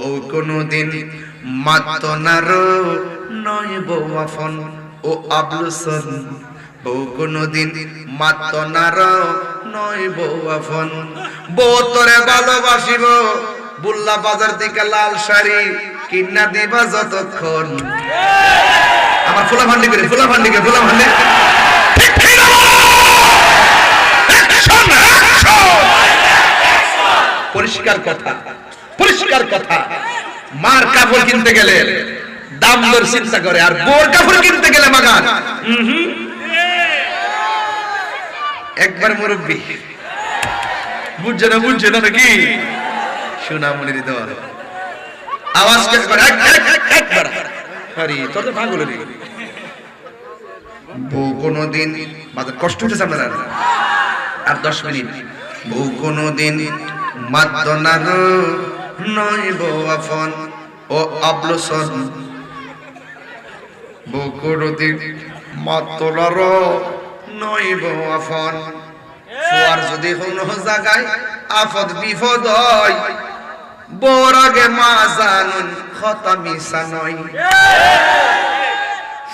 বউ কোনদিন মাত নার নয় বউ আফন ও আবলুসন বউ কোনদিন মাত নার নয় বউ আফন বউ তোরে ভালোবাসিব, বুল্লা বাজার থেকে লাল শাড়ি কিনা দিবা যতক্ষণ। আমার ফুলা ভান্ডি করে ফুলা ভান্ডি করে ফুলা ভান্ডি। পরিষ্কার কথা। পরিষ্কার কথা। মার কাপড় কিনতে গেলে দাম দর চিন্তা করে, আর বোর কাপড় কিনতে গেলে মাগান একবার মুরব্বী। বুঝছে না বুঝছে না নাকি? সোনামণির দল আওয়াজ কে করে এক এক এক একবার আরে, তোর তো পাগল বউ কোনদিন মাঝে কষ্ট হচ্ছে আপনার আর? দশ মিনিট। বউ কোনদিন মাদ্দনার নয় বউ আফন ও আবলসন মাদ্দনার নয় বউ আফন ফুয়ার যদি কোনো জায়গায় আফদ বিপদ হয়, বর আগে মা জানুন খতা মিশা নয়।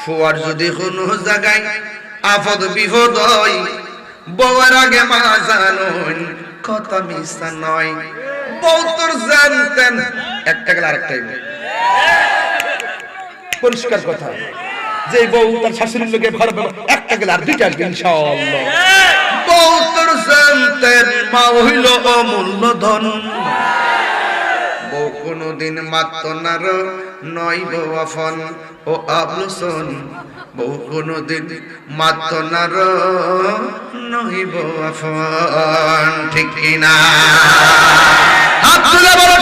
ফুয়ার যদি আফদ বিপদ হয় আগে মা জানুন কথা মিশা নয়। বউ তোর জানতেন একটা গেলে আরেকটাই। পরিষ্কার কথা। যে বউ তার শাশুড়ির লোকে ঘর একটা গেলে আর দুইটা ইনশাআল্লাহ। বউ তোর মা হইল অমূল্য ধন বউ কোনদিন মাত্র নার ও বউ কোনদিন মাত্র নার ঠিক কিনা হাত তুলে বলো।